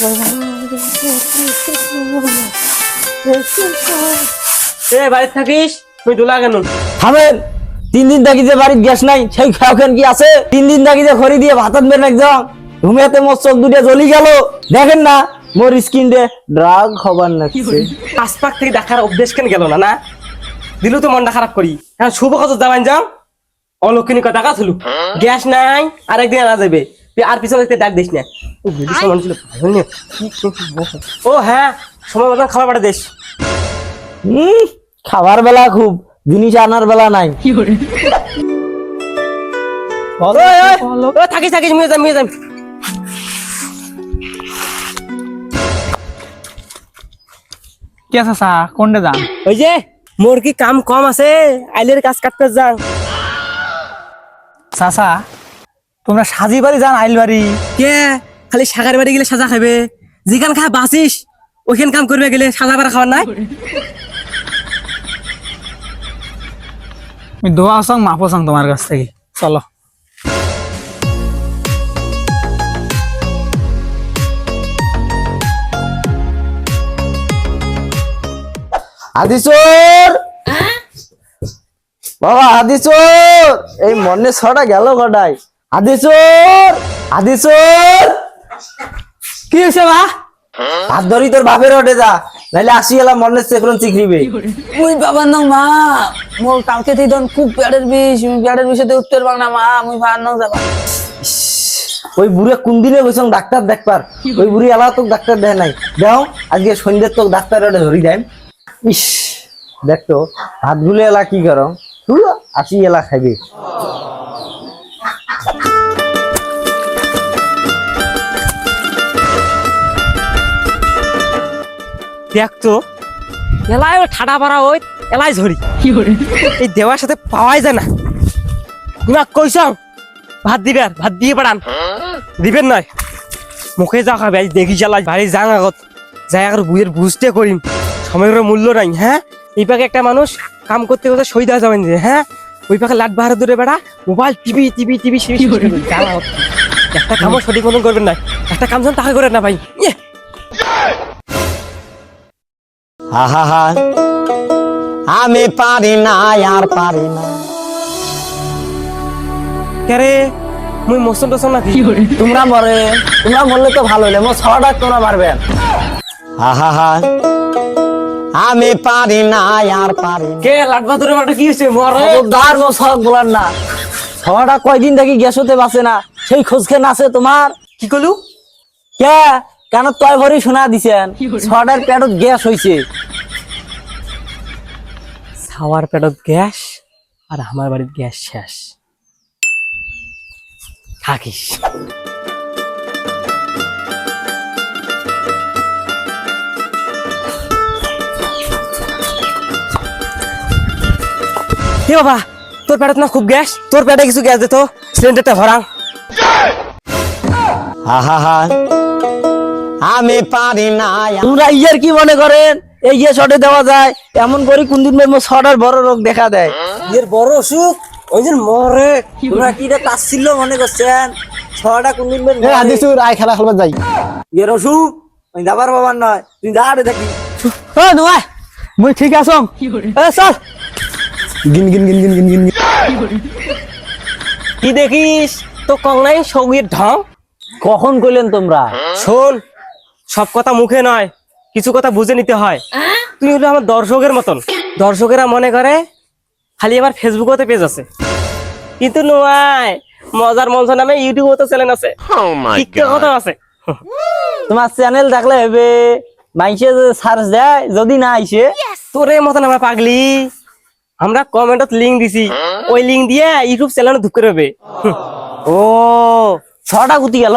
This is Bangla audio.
এ বাড়িতে থাকিস? তুই দোলা কেন? থামেন তিন দিন থাকি যে বাড়ির গ্যাস নাই সেই খাওয়াখান কি আছে? তিন দিন থাকি যে খড়ি দিয়ে ভাতাত একদম ঘুমিয়াতে মোর চোখ দুটো জ্বলি গেল। দেখেন না মোর স্কিন ডে ড্রাগ হবার লাগছে। আসপাক থেকে দেখার অভ্যেস কেন গেল না না? দিলু তো মনটা খারাপ করি। কারণ শুভ কত যাবেন যাও? অলক্ষণী কথা কাজ হলো। গ্যাস নাই আরেকদিন আনা যাবে। তুই আর পিছনে দেখতে ডাক দিস না। ও বুঝি সমান ছিল ও হ্যাঁ সময় মতন খাবার পাঠা দিস। খাবার বেলা খুব জিনিস আনার বেলা নাই। ও থাকিস থাকিস মুয়ে যাম মুয়ে যাম কি আছে চা? কোনটা যান ওই যে মোর কি কাম কম আছে আইলের কাজ কাটতে যাও। চাচা তোমরা সাজি বাড়ি যান আইল বাড়ি কে? খালি সাগার বাড়ি গেলে সাজা খাবে যেখান খায় বাঁচিস ওইখান কাম করবে গেলে সাজা বাড়া খাবার নাই? আমি দোয়া সং মাপো সং তোমার কাছ থেকে। চলো। আদিচোর বাবা আদিচোর এই মনে ছটা গেল কটাই আদিচোর আদিচোর কি হয়েছে মা? হাত ধরি তোর বাপের ওঠে যা নাইলে আসি এলাম মনে চেকরন চিকরিবে মুই বাবার নাম মা মোর কালকে থেকে তখন খুব পেটের বিষ মুই পেটের বিষেতে উঠতে পারব না মা মুই ভার নাম যাবা। ওই বুড়ে কোন দিনে গেছং ডাক্তার দেখবার? ওই বুড়ি এলা তোক ডাক্তার দেয় নাই। দেও আজকে সন্ধ্যে তোক ডাক্তার ওটা ধরি দেন ইস দেখতো হাত গুলে এলা কি করো? আসি এলা খাইবে। দেখ তো এলাই ওই ঠাডা পাড়া ওই এলাই ঝরি এই দেওয়ার সাথে পাওয়াই যায় না গুণা কইস ভাত দিবে আর ভাত দিয়ে পাঠান দিবেন নয় মুখে যা খাবে আজ দেখি জ্বালাই বাড়ি যাং আগত যাই আর বুয়ের বুঝতে করিম সময়ের মূল্য নাই হ্যাঁ এই পাকে একটা মানুষ কাম করতে করতে শহীদ হয়ে যাবেন যে হ্যাঁ ওই পাকে লাট বাহার দূরে বেড়া মোবাইল টিভি টিভি টিভি একটা কামও সঠিক মতন করবেন না একটা কাম যেন তাকে করেন না ভাই ইয়ে হা হা হা আমি পারি না আর পারি না। কেরে মুই মোশন টোশন নাকি? তোমরা মরে তোমরা মরলে তো ভালো হইলে মোর ছটা তোমরা মারবেন। হা হা হা আমি পারি না আর পারি কে মাঠে কি হয়েছে? মরে। খবরদার মো সব বলার না। ছটা কয়দিন থাকি গ্যাস হতে বাঁচে না সেই খোঁজ খেন আছে তোমার। কি করলু কে? কেন তয় ভরি শোনা দিছেন? ছটার পেটত গ্যাস হইছে। সাওয়ার পেটত গ্যাস আর আমার বাড়ির গ্যাস শেষ। থাকিস। এ বাবা তোর পেটত না খুব গ্যাস? তোর পেটে কিছু গ্যাস দে তো সিলিন্ডারটা ভরাং। হা হা হা। আমি পারি না তোমরা ইয়ার কি মনে করেন? এই ইয়ে শটে দেওয়া যায় এমন করে কোন দিন ছটার বড় রোগ দেখা দেয়। এর বড় অসুখ? ওই যে মরে। তোমরা কি মনে করছেন? ছটা কোন দিন খেলা খেলবার যাই। এর অসুখ? ওই দাবার বাবার নয়। তুই দা রে দেখি। ও নয় মুই ঠিক আছো এ চল গিন গিন গিন গিন গিন গিন। গিন। কি দেখিস? তো কং নাই সৌগির ঢং। কখন কইলেন তোমরা? শোন সব কথা মুখে নয় কিছু কথা বুঝে নিতে হয়। তুমি হলো আমার দর্শকের মতন। দর্শকেরা মনে করে খালি আমার ফেসবুকতে পেজ আছে। কিন্তু নয় মজার মঞ্চ নামে ইউটিউবে তো চ্যানেল আছে। কথা আছে। তোমার চ্যানেল দেখলে হবে মাইসে সার্চ দেয় যদি না আইসে তোরে মতন আমার পাগলি। আমরা কমেন্টত লিঙ্ক দিছি। ওই লিঙ্ক দিয়ে ইউটিউব চ্যানেল ঢুক করে হবে ও ছটা গুতি গেল।